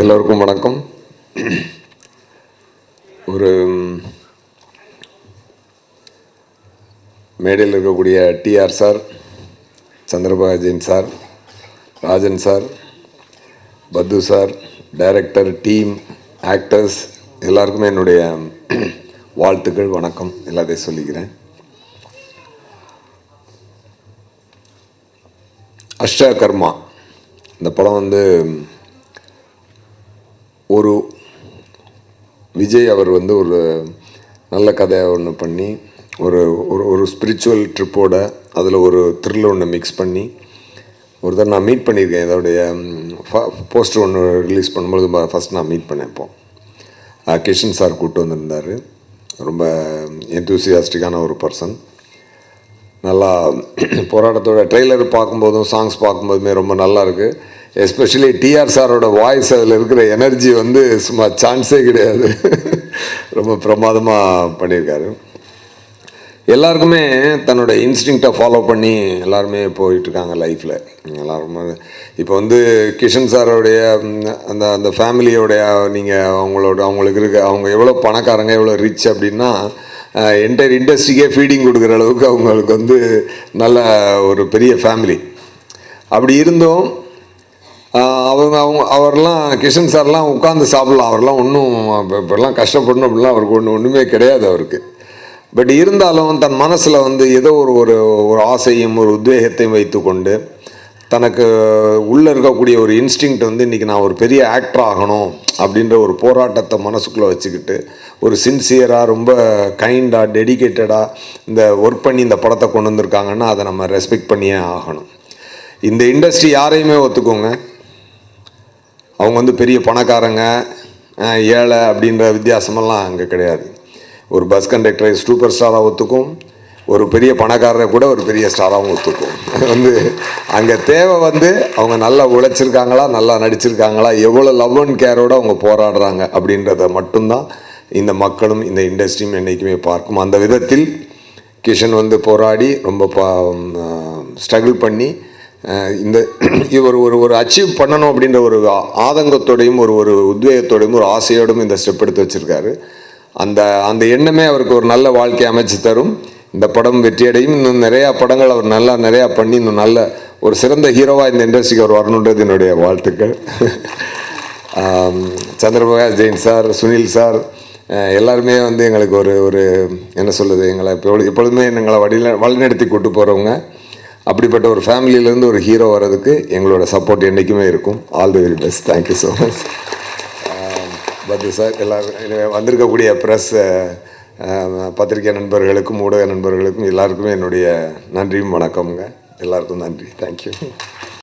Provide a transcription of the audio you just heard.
எல்லோருக்கும் வணக்கம். ஒரு மேடையில் இருக்கக்கூடிய TR sir Chandrabajan sir Rajan sir பத்து சார் டைரக்டர் டீம் ஆக்டர்ஸ் எல்லாருக்குமே என்னுடைய வாழ்த்துக்கள் வணக்கம் எல்லாத்தையும் சொல்லிக்கிறேன். அஷ்டகர்மா இந்த படம் வந்து ஒரு விஜய் அவர் வந்து ஒரு நல்ல கதையை ஒன்று பண்ணி ஒரு ஒரு ஒரு ஸ்பிரிச்சுவல் ட்ரிப்போட அதில் ஒரு த்ரில் ஒன்று மிக்ஸ் பண்ணி ஒரு தடவை நான் மீட் பண்ணியிருக்கேன். இதோடைய போஸ்டர் ஒன்று ரிலீஸ் பண்ணும்போது ஃபஸ்ட் நான் மீட் பண்ணேன் இப்போ. கிஷன் சார் கூப்பிட்டு வந்திருந்தார். ரொம்ப எந்தூசியாஸ்டிக்கான ஒரு பர்சன் நல்லா போராட்டத்தோட ட்ரெய்லர் பார்க்கும்போதும் சாங்ஸ் பார்க்கும்போதுமே ரொம்ப நல்லா இருக்குது எஸ்பெஷலி டிஆர் சாரோட வாய்ஸ் அதில் இருக்கிற எனர்ஜி வந்து சும்மா சான்ஸே கிடையாது. ரொம்ப பிரமாதமாக பண்ணியிருக்காரு. எல்லாருக்குமே தன்னோட இன்ஸ்டிங்க்டை ஃபாலோ பண்ணி எல்லாருமே போயிட்டுருக்காங்க லைஃப்பில் எல்லாருமே இப்போ வந்து கிஷன் சாரோடைய அந்த அந்த ஃபேமிலியோடைய நீங்கள் அவங்களோட அவங்களுக்கு இருக்க அவங்க எவ்வளோ பணக்காரங்க எவ்வளோ ரிச் அப்படின்னா என்டையர் இண்டஸ்ட்ரிக்கே ஃபீடிங் கொடுக்குற அளவுக்கு அவங்களுக்கு வந்து நல்ல ஒரு பெரிய ஃபேமிலி அப்படி இருந்தும். அவங்க அவங்க அவர்லாம் கிஷன் சார்லாம் உட்காந்து சாப்பிட்லாம். அவர்லாம் ஒன்றும் இப்போல்லாம் கஷ்டப்படணும் அப்படிலாம் அவருக்கு ஒன்று ஒன்றுமே கிடையாது அவருக்கு. பட் இருந்தாலும் தன் மனசில் வந்து ஏதோ ஒரு ஒரு ஒரு ஆசையும் ஒரு உத்வேகத்தையும் வைத்துக்கொண்டு தனக்கு உள்ளே இருக்கக்கூடிய ஒரு இன்ஸ்டிங்க்ட் வந்து இன்றைக்கி நான் ஒரு பெரிய ஆக்டர் ஆகணும் அப்படின்ற ஒரு போராட்டத்தை மனசுக்குள்ளே வச்சுக்கிட்டு ஒரு சின்சியராக ரொம்ப கைண்டாக டெடிகேட்டடாக இந்த ஒர்க் பண்ணி இந்த படத்தை கொண்டு வந்திருக்காங்கன்னா அதை நம்ம ரெஸ்பெக்ட் பண்ணியே ஆகணும். இந்த இண்டஸ்ட்ரி யாரையுமே ஒத்துக்கோங்க. அவங்க வந்து பெரிய பணக்காரங்க ஏழை அப்படின்ற வித்தியாசமெல்லாம் அங்கே கிடையாது. ஒரு பஸ் கண்டக்டரை சூப்பர் ஸ்டாராக ஒத்துக்கும். ஒரு பெரிய பணக்காரரை கூட ஒரு பெரிய ஸ்டாராகவும் ஒத்துக்கும். வந்து அங்கே தேவை வந்து அவங்க நல்லா உழைச்சிருக்காங்களா நல்லா நடிச்சிருக்காங்களா எவ்வளோ லவ் அண்ட் கேரோட அவங்க போராடுறாங்க அப்படின்றத மட்டும்தான் இந்த மக்களும் இந்த இண்டஸ்ட்ரியும் என்றைக்குமே பார்க்கும். அந்த விதத்தில் கிஷன் வந்து போராடி ரொம்ப ஸ்ட்ரகிள் பண்ணி இந்த இவர் ஒரு ஒரு அச்சீவ் பண்ணணும் அப்படின்ற ஒரு ஆதங்கத்தோடையும் ஒரு ஒரு உத்வேகத்தோடையும் ஒரு ஆசையோடும் இந்த ஸ்டெப் எடுத்து வச்சுருக்காரு. அந்த அந்த எண்ணமே அவருக்கு ஒரு நல்ல வாழ்க்கை அமைச்சு தரும். இந்த படம் வெற்றியடையும். இன்னும் நிறையா படங்கள் அவர் நல்லா நிறையா பண்ணி இன்னும் நல்ல ஒரு சிறந்த ஹீரோவாக இந்த இண்டஸ்ட்ரிக்கு அவர் வரணுன்றது என்னுடைய வாழ்த்துக்கள். சந்திரபிரகாஷ் ஜெயின் சார் சுனில் சார் எல்லாருமே வந்து எங்களுக்கு ஒரு ஒரு என்ன சொல்லுது எங்களை இப்போ எப்பொழுதுமே எங்களை வழியில் வழிநடத்தி கூட்டு போகிறவங்க அப்படிப்பட்ட ஒரு ஃபேமிலியிலேருந்து ஒரு ஹீரோ வர்றதுக்கு எங்களோட சப்போர்ட் என்றைக்குமே இருக்கும். All the very best thank you so much பத்து சார் எல்லாரும் வந்திருக்கக்கூடிய ப்ரெஸ் uh, um, பத்திரிகை நண்பர்களுக்கும் ஊடக நண்பர்களுக்கும் எல்லாருக்குமே என்னுடைய நன்றியும் வணக்கமுங்க. எல்லாருக்கும் நன்றி. தேங்க்யூ